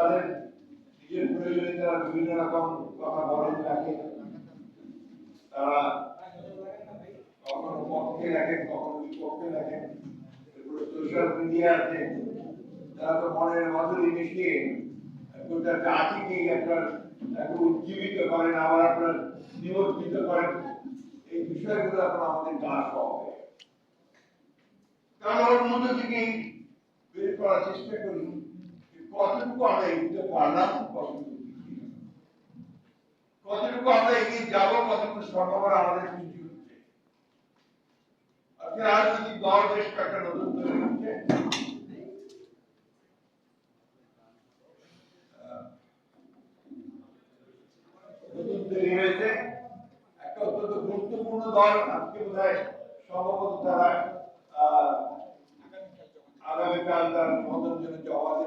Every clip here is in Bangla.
তাদের নিজের প্রয়োজনে বিভিন্ন রকম কথা বলেন থাকে। তারা কখনো পক্ষে রাখেন কখনো বিপক্ষে রাখেন সোশ্যাল মিডিয়া আছে। তারা তো মনের মধুরি মিশিয়ে গোটা জাতিকে একটা একটা উজ্জীবিত করেন, আবার আপনার নিমজ্জিত করেন। এই বিষয়গুলো এখন আমাদের জানা হবে কারণ ওর থেকে বের করার চেষ্টা করি কতটুকু আমরা এগিয়ে পারলাম, কতটুকু আমরা এগিয়ে যাব, কতটুকু সম্ভাবনা আমাদের সৃষ্টি হচ্ছে? আজকে রাজনৈতিক দল বেশ কয়েকটা নতুন তৈরি হচ্ছে হয়েছে। একটা অত্যন্ত গুরুত্বপূর্ণ দল, আজকে বোধ হয় সম্ভবত তারা আগামীকাল তার নিবন্ধন জন্য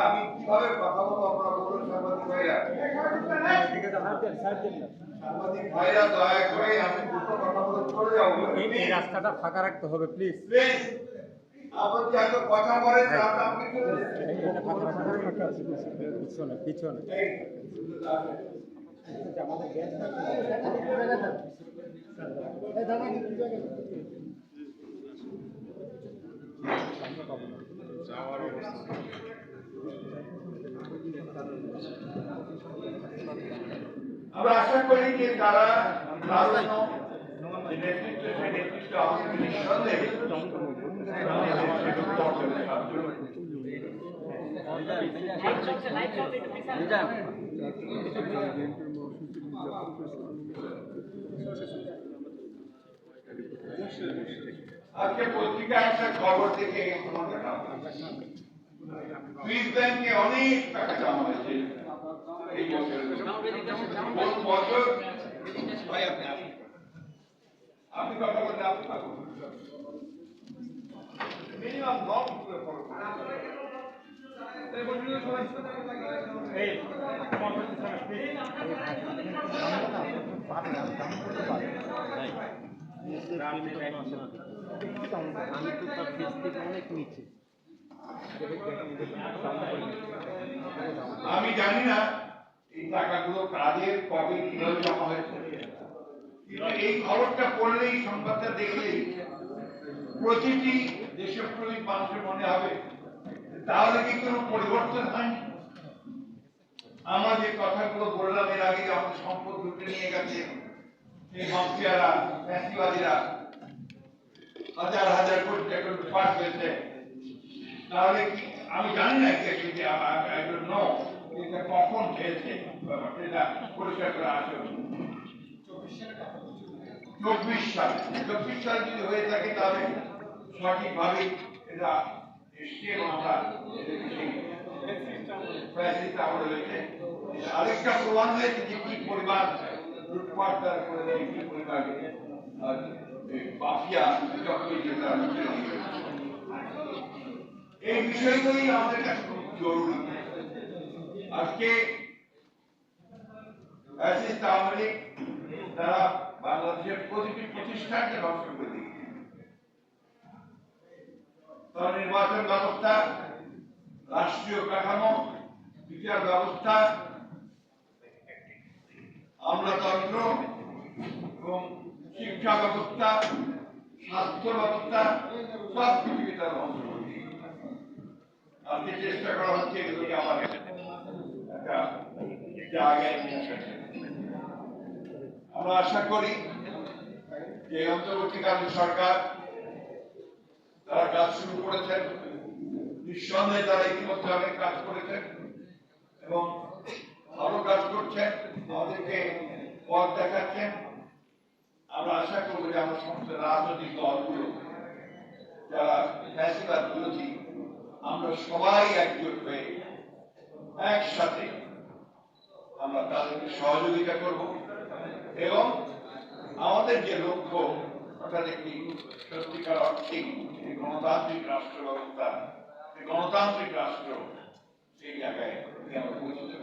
আমি কীভাবে কথা বলব আপনারা বলুন সাংবাদিক ভাইরা সাংবাদিক ভাইরা দয়া করে আমি দুটো কথা বলে চলে যাব এই এই রাস্তাটা ফাঁকা রাখতে হবে প্লিজ প্লিজ আপনি যে এত কথা বলেন তাহলে পিছনে পিছনে আমাদের গ্যাস আমরা আশা করি যে তারা আজকে পত্রিকায় একটা খবর দেখে তোমাদের সুইস ব্যাংকে অনেক টাকা জমা হয়েছে এই বছর ভাই আপনি আপনি কথা বলতে আপনি থাকুন মিনিমাম আমি তো তার ফেস থেকে অনেক নিচে। আমি জানি না এই টাকাগুলো কাদের কবে কীভাবে জমা হয়েছে। এই খবরটা পড়লেই সংবাদটা দেখলেই প্রতিটি দেশের প্রতি মানুষের মনে হবে, তাহলে কি কোনো পরিবর্তন হয়নি? আমরা যে কথাগুলো বললাম এর আগে আমাদের সম্পদ লুটে নিয়ে গেছে, এই মাফিয়ারা, ফ্যাসিবাদীরা, হাজার হাজার কোটি টাকা লুটপাট হয়েছে তাহলে আমি জানি না যে এটা কখন হয়েছে এটা পরিষ্কার করে আসে। চব্বিশ সাল চব্বিশ সাল যদি হয়ে থাকে তাহলে সঠিকভাবে এটা এবং আমরা আরেকটা প্রমাণ হয়েছে যে পরিমাণ লুটপাট করে দেয় কি যেটা এই বিষয়গুলি আমাদের কাছে জরুরি। আজকে তারা বাংলাদেশের প্রতিটি প্রতিষ্ঠানকে ধ্বংস করে দিয়েছে। নির্বাচন ব্যবস্থা, রাষ্ট্রীয় কাঠামো, বিচার ব্যবস্থা, আমলাতন্ত্র এবং শিক্ষা ব্যবস্থা, স্বাস্থ্য ব্যবস্থা সব কিছুকে তারা ধ্বংস আজকে চেষ্টা করা হচ্ছে এগুলোকে আমার একটা জায়গায় নিয়ে আসার। আমরা আশা করি যে অন্তর্বর্তীকালীন সরকার তারা কাজ শুরু করেছেন। নিঃসন্দেহে তারা ইতিমধ্যে অনেক কাজ করেছেন এবং ভালো কাজ করছেন, আমাদেরকে পথ দেখাচ্ছেন। আমরা আশা করব যে আমরা সমস্ত রাজনৈতিক দলগুলো, যারা ফ্যাসিবাদ বিরোধী আমরা সবাই একজোট হয়ে একসাথে আমরা তাদেরকে সহযোগিতা করব এবং আমাদের যে লক্ষ্য অর্থাৎ একটি সত্যিকার অর্থে গণতান্ত্রিক রাষ্ট্র ব্যবস্থা গণতান্ত্রিক রাষ্ট্র সেই জায়গায় আমরা পৌঁছতে